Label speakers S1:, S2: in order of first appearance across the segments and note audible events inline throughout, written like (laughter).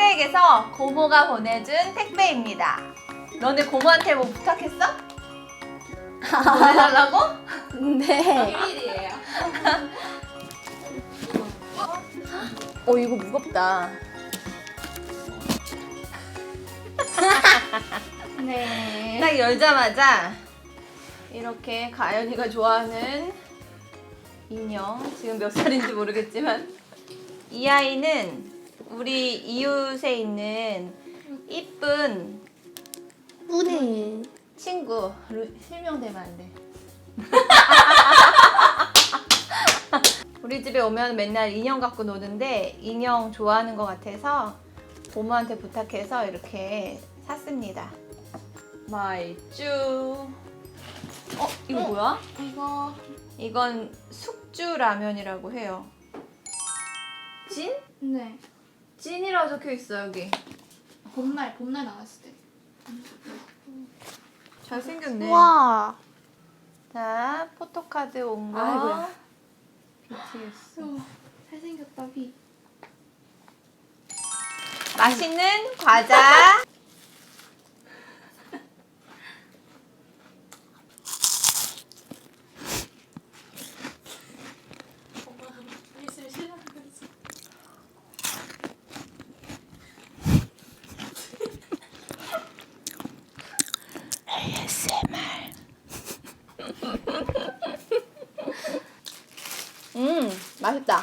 S1: 시댁에서 고모가 보내준 택배입니다. 너네 고모한테 뭐 부탁했어? 보내달라고?
S2: 네.
S3: 비밀이에요.
S1: 어 이거 무겁다.
S2: 네.
S1: 딱 열자마자 이렇게 가연이가 좋아하는 인형 지금 몇 살인지 모르겠지만 이 아이는 우리 이웃에 있는 이쁜
S2: 뿌네.
S1: 친구 루- 실명되면 안 돼. 우리 집에 오면 맨날 인형 갖고 노는데 인형 좋아하는 것 같아서 고모한테 부탁해서 이렇게 샀습니다. 마이쭈. 어 이거 뭐야?
S2: 이거
S1: 이건 숙주 라면이라고 해요. 진?
S2: 네.
S1: 찐이라고 적혀 있어 여기.
S2: 봄날 봄날 나왔을 때.
S1: 잘 생겼네.
S2: 와.
S1: 자 포토카드 온 거.
S2: 아이고야.
S1: BTS.
S2: 우와, 잘생겼다 비.
S1: 맛있는 과자. (laughs) 음, 맛있다.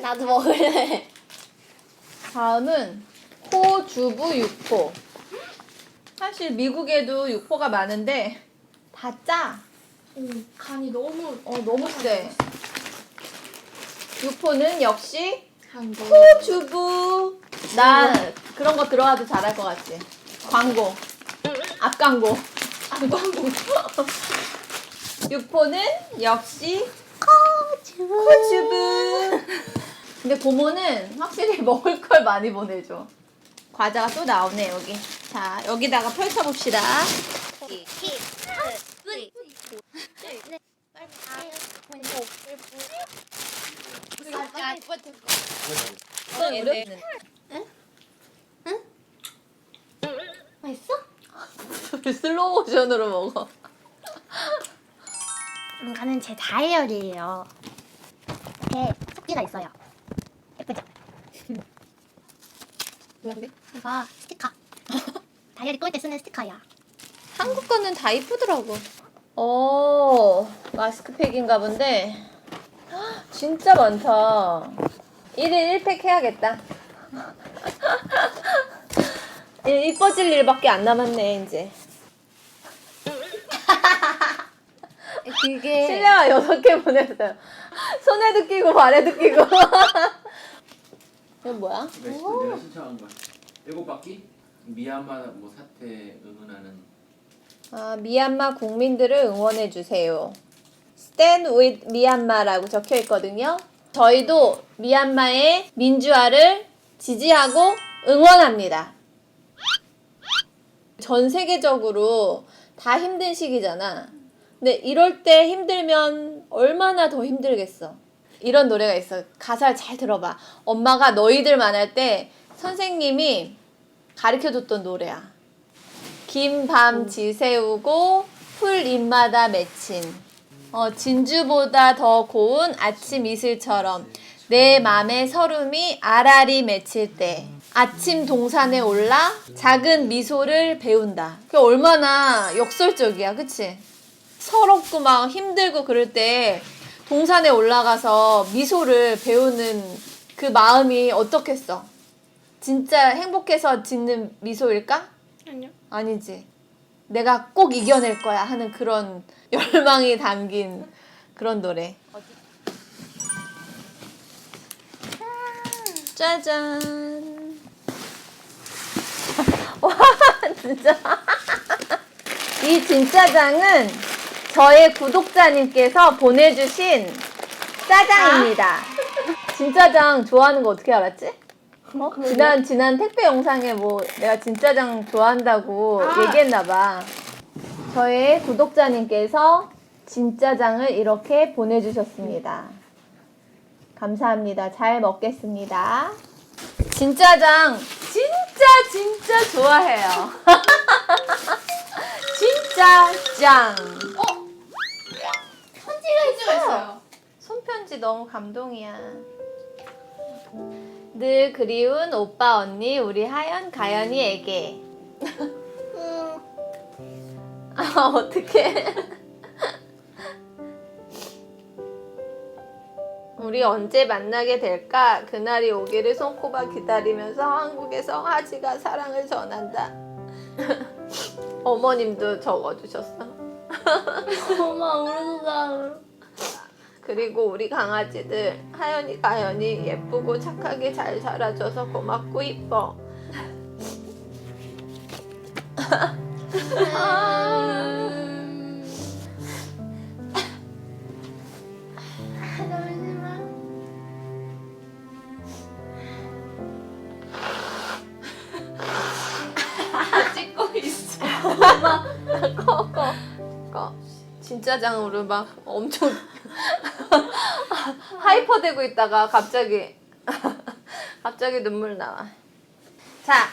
S2: 나도 먹을래.
S1: 다음은 호주부 육포. 사실 미국에도 육포가 많은데 다 짜.
S2: 오, 간이 너무
S1: 어, 너무 세. 육포는 역시
S2: 한거
S1: 호주부. 나 그런 거 들어가도 잘할 것 같지. 광고. 앞 광고. 앞 광고. (laughs) 육포는 역시 호주부. 근데 고모는 확실히 (laughs) 먹을 걸 많이 보내줘. 과자가 또 나오네 여기. 자 여기다가 펼쳐봅시다.
S2: 맛있어? (laughs)
S1: 슬로우 모션으로 먹어.
S4: 이거는 제 다이어리예요. 이렇게 속지가 있어요. 예쁘죠? (laughs) 이거 스티커. (laughs) 다이어리 꼴 때 쓰는 스티커야.
S1: 한국 거는 다 이쁘더라고. 어, 마스크팩인가 본데. 헉, (gasps) 진짜 많다. 1일 1팩 해야겠다. 이- 이뻐질 일밖에 안 남았네, 이제.
S2: 그게
S1: 실내화 6개 보냈어요. 손에도 끼고 발에도 끼고. 이거 뭐야?
S5: 내가 신청한 거야. 일곱 바퀴 미얀마 뭐 사태 응원하는
S1: 아, 미얀마 국민들을 응원해 주세요. Stand with 미얀마라고 적혀 있거든요. 저희도 미얀마의 민주화를 지지하고 응원합니다. 전 세계적으로 다 힘든 시기잖아. 근데 이럴 때 힘들면 얼마나 더 힘들겠어. 이런 노래가 있어. 가사를 잘 들어봐. 엄마가 너희들만 할때 선생님이 가르쳐 줬던 노래야. 긴 밤 지새우고 풀 잎마다 맺힌 어, 진주보다 더 고운 아침 이슬처럼 내 맘에 서름이 알알이 맺힐 때 아침 동산에 올라 작은 미소를 배운다. 그 얼마나 역설적이야, 그치? 서럽고 막 힘들고 그럴 때 동산에 올라가서 미소를 배우는 그 마음이 어떻겠어? 진짜 행복해서 짓는 미소일까?
S2: 아니요.
S1: 아니지. 내가 꼭 이겨낼 거야 하는 그런 (laughs) 열망이 담긴 그런 노래. 짜잔. (laughs) 와, 진짜. (laughs) 이 진짜장은 저의 구독자님께서 보내주신 짜장입니다. 진짜장 좋아하는 거 어떻게 알았지? 어? 지난 지난 택배 영상에 뭐 내가 진짜장 좋아한다고
S2: 아.
S1: 얘기했나 봐. 저의 구독자님께서 진짜장을 이렇게 보내주셨습니다. 감사합니다. 잘 먹겠습니다. 진짜장 진짜 진짜 좋아해요. (laughs) 진짜 짱.
S2: 어? 편지가 있어요.
S1: 손편지 너무 감동이야. 늘 그리운 오빠 언니 우리 하연 가연이에게. (laughs) 아 어떡해. (laughs) 우리 언제 만나게 될까? 그날이 오기를 손꼽아 기다리면서 한국에서 하지가 사랑을 전한다. (laughs) 어머님도 적어주셨어.
S2: 엄마 울는다.
S1: 그리고 우리 강아지들 하연이 가연이 예쁘고 착하게 잘 자라줘서 고맙고 이뻐.
S2: 찍
S1: 진짜장으로 막 엄청 (laughs) 하이퍼되고 있다가 갑자기 (laughs) 갑자기 눈물 나와. 자,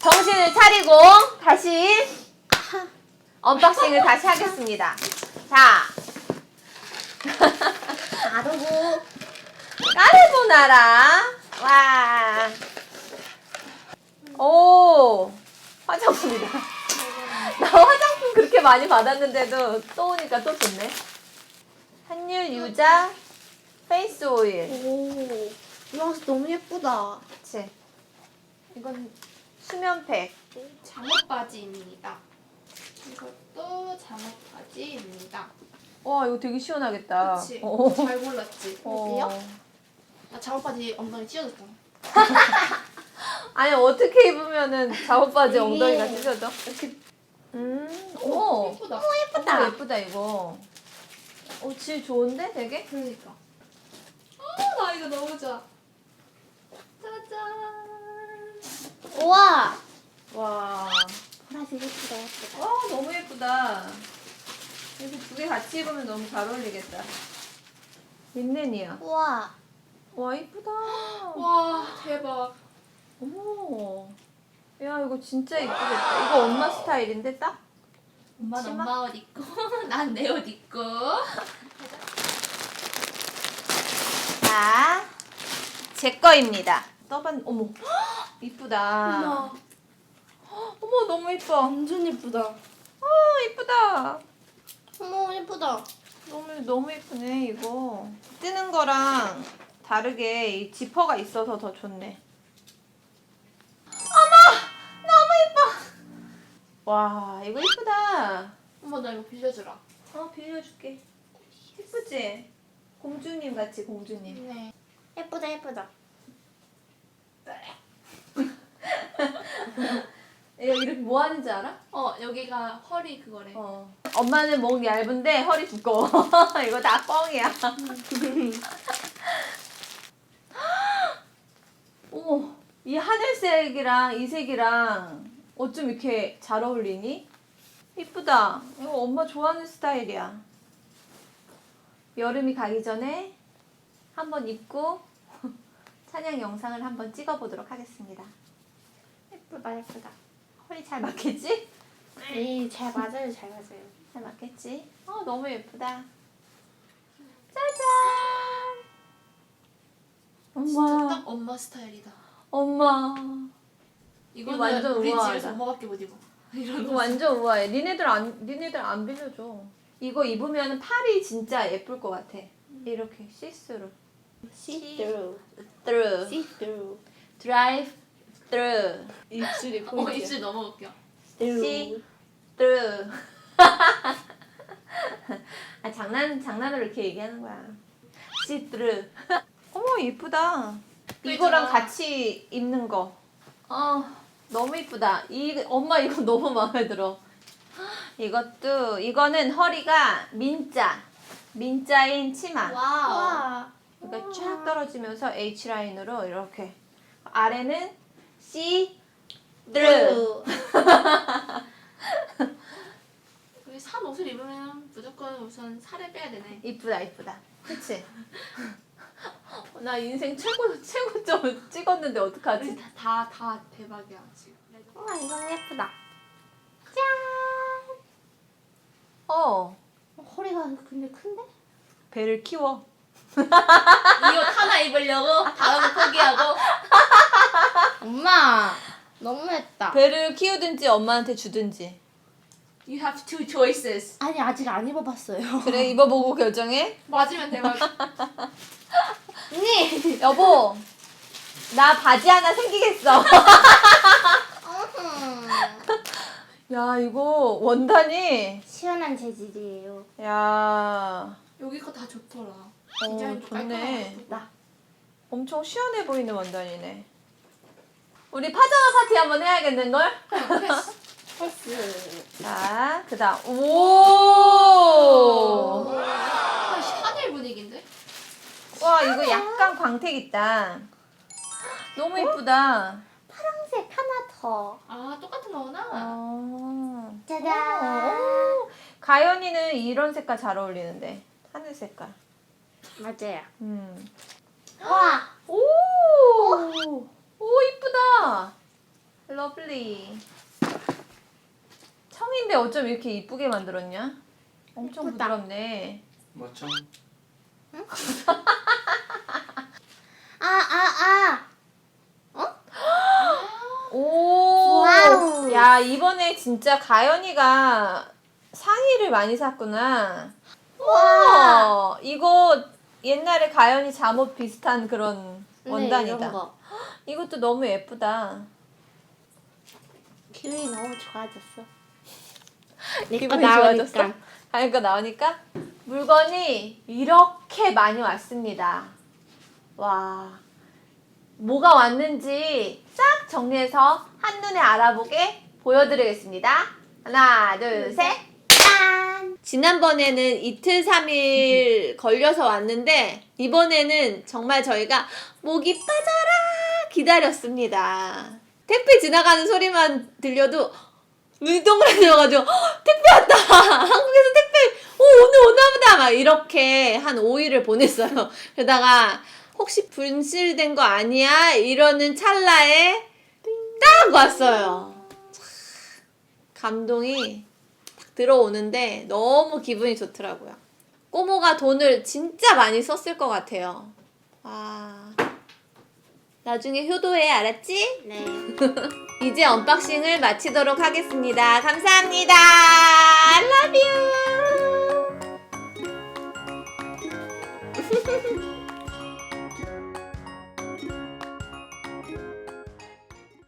S1: 정신을 차리고 다시 언박싱을 다시 하겠습니다. 자, (laughs)
S4: 아르고
S1: 까르보나라. 와. 오, 화장품이다. 나 화장품 그렇게 많이 받았는데도 또 오니까 또 좋네. 한율 유자 페이스 오일.
S4: 오 이거 너무 예쁘다.
S1: 그치. 이건 수면팩.
S2: 잠옷 바지입니다. 이것도 잠옷 바지입니다.
S1: 와, 이거 되게 시원하겠다.
S2: 그치?
S1: 어.
S2: 잘 골랐지?
S1: 어.
S2: 나 잠옷 바지 엉덩이 찢어졌잖아. (laughs)
S1: 아니, 어떻게 입으면은 (laughs) 작업바지 엉덩이가 찢어져? 이렇게. 음, 오.
S2: 예쁘다.
S1: 예쁘다. 예쁘다, 이거. 오, 질 좋은데, 되게?
S2: 그러니까. 아, 나 이거 너무 좋아. 짜잔.
S4: 우와.
S1: 와.
S4: 보라색 예쁘다 예쁘다.
S1: 와, 너무 예쁘다. 이거 두개 같이 입으면 너무 잘 어울리겠다. 린넨이야.
S4: 우와.
S1: 와, 이쁘다. (gasps)
S2: 와, 대박.
S1: 어머. 야, 이거 진짜 이쁘겠다. 이거 엄마 스타일인데, 딱?
S2: 엄마는
S1: 치마?
S2: 엄마 옷 입고, (laughs) 난 내 옷 입고.
S1: 자, 제 거입니다. 떠반, 어머. (gasps) 이쁘다.
S2: 어머,
S1: 어머, 너무 이뻐.
S2: 완전 예쁘다.
S1: 어, 이쁘다.
S4: 어머 예쁘다.
S1: 너무, 너무 이쁘네, 이거. 뜨는 거랑 다르게 이 지퍼가 있어서 더 좋네. 와, 이거 이쁘다.
S2: 엄마 나 이거 빌려주라.
S1: 어, 빌려줄게. 이쁘지? 공주님 같이, 공주님.
S2: 네.
S4: 예쁘다 예쁘다. (laughs)
S1: 이거 이렇게 뭐 하는지 알아?
S2: 어, 여기가 허리 그거래.
S1: 어. 엄마는 목 얇은데 허리 두꺼워. (laughs) 이거 다 뻥이야. (laughs) 어머, 이 하늘색이랑 이 색이랑 어쩜 이렇게 잘 어울리니? 이쁘다. 이거 엄마 좋아하는 스타일이야. 여름이 가기 전에 한번 입고 (laughs) 찬양 영상을 한번 찍어보도록 하겠습니다.
S4: 예쁘다 예쁘다.
S1: 허리 잘 맞겠지?
S4: 네 잘 맞아요 잘 맞아요.
S1: 잘 맞겠지? 어, 너무 예쁘다. 짜잔!
S2: 진짜
S1: 엄마,
S2: 딱 엄마 스타일이다.
S1: 엄마.
S2: 이거는
S1: 완전
S2: 우리
S1: 우아하다.
S2: 집에서 엄마밖에 못 입어. 이런
S1: 이거
S2: 거.
S1: 완전 우아해. 니네들 안, 니네들 안 빌려줘. 이거 입으면 팔이 진짜 예쁠 것 같아. 이렇게 시스루.
S4: See through.
S1: through.
S4: See through.
S1: drive through.
S4: 입술이
S2: 어, 입술 너무 웃겨.
S1: See through. (laughs) 아, 장난, 장난으로 이렇게 얘기하는 거야. see through. (laughs) 어머, 이쁘다. 이거랑
S2: 그죠?
S1: 같이 입는 거. 아, 너무 이쁘다. 이, 엄마 이거 (laughs) 너무 마음에 들어. 이것도, 이거는 허리가 민자. 민자인 치마.
S2: 와우.
S4: 와.
S1: 이거 쫙 떨어지면서 H라인으로 이렇게. 아래는 C through. (laughs)
S2: 우리 산 옷을 입으면 무조건 우선 살을 빼야 되네.
S1: 이쁘다, 이쁘다. 그치? (laughs) 나 인생 최고 최고점 찍었는데 어떡하지?
S2: 다다 다 대박이야 지금.
S4: 우와 이건 예쁘다.
S1: 어
S4: 허리가 근데 큰데?
S1: 배를 키워.
S2: 이 옷 하나 입으려고 거 포기하고
S4: 엄마 너무했다.
S1: 배를 키우든지 엄마한테 주든지.
S2: You have two choices.
S4: 아니 아직 안 입어봤어요.
S1: 그래 입어보고 결정해.
S2: 맞으면 대박. (laughs)
S4: 언니.
S1: 여보 나 바지 하나 생기겠어. (laughs) 야 이거 원단이
S4: 시원한 재질이에요.
S1: 야
S2: 여기 거 다 좋더라.
S1: 어,
S2: 디자인도
S1: 좋네.
S2: 깔끔하고.
S4: 나.
S1: 엄청 시원해 보이는 원단이네. 우리 파자마 파티 한번 해야겠는 걸? (laughs)
S4: 패스.
S1: 자 그 다음 오.
S2: 아, 샤넬 분위기인데?
S1: 와 이거 약간 광택 있다. 너무 이쁘다.
S4: 파란색 하나 더.
S2: 아 똑같은 거구나.
S1: 어.
S4: 짜잔.
S1: 오, 가연이는 이런 색깔 잘 어울리는데 하늘 색깔.
S4: 맞아요.
S1: 음.
S4: 와.
S1: 오, 오 이쁘다. 러블리. 청인데 어쩜 이렇게 이쁘게 만들었냐? 엄청
S4: 이쁘다.
S1: 부드럽네.
S5: 뭐 청?
S4: 아 아, 아.
S1: 오.
S4: 와우.
S1: 야 이번에 진짜 가연이가 상의를 많이 샀구나. 와. 이거 옛날에 가연이 잠옷 비슷한 그런 원단이다.
S4: 네, 이런 거.
S1: 이것도 너무 예쁘다.
S4: 기분이 너무 좋아졌어.
S1: 기분이. 좋아졌어? 거 나오니까 물건이 이렇게 많이 왔습니다. 와 뭐가 왔는지 싹 정리해서 한눈에 알아보게 보여드리겠습니다. 하나 둘 셋.
S4: 짠.
S1: 지난번에는 이틀 삼일 걸려서 왔는데 이번에는 정말 저희가 목이 빠져라 기다렸습니다. 택배 지나가는 소리만 들려도 눈이 동그라져가지고 "헉, 택배 왔다 (laughs) 한국에서 택배 오, 오늘 오나보다 막 이렇게 한 5일을 보냈어요. (laughs) 그러다가 혹시 분실된 거 아니야? 이러는 찰나에 딱 왔어요. 참, 감동이 딱 들어오는데 너무 기분이 좋더라고요. 꼬모가 돈을 진짜 많이 썼을 것 같아요. 와. 나중에 효도해, 알았지?
S4: 네. (laughs)
S1: 이제 언박싱을 마치도록 하겠습니다. 감사합니다. I love you. (laughs)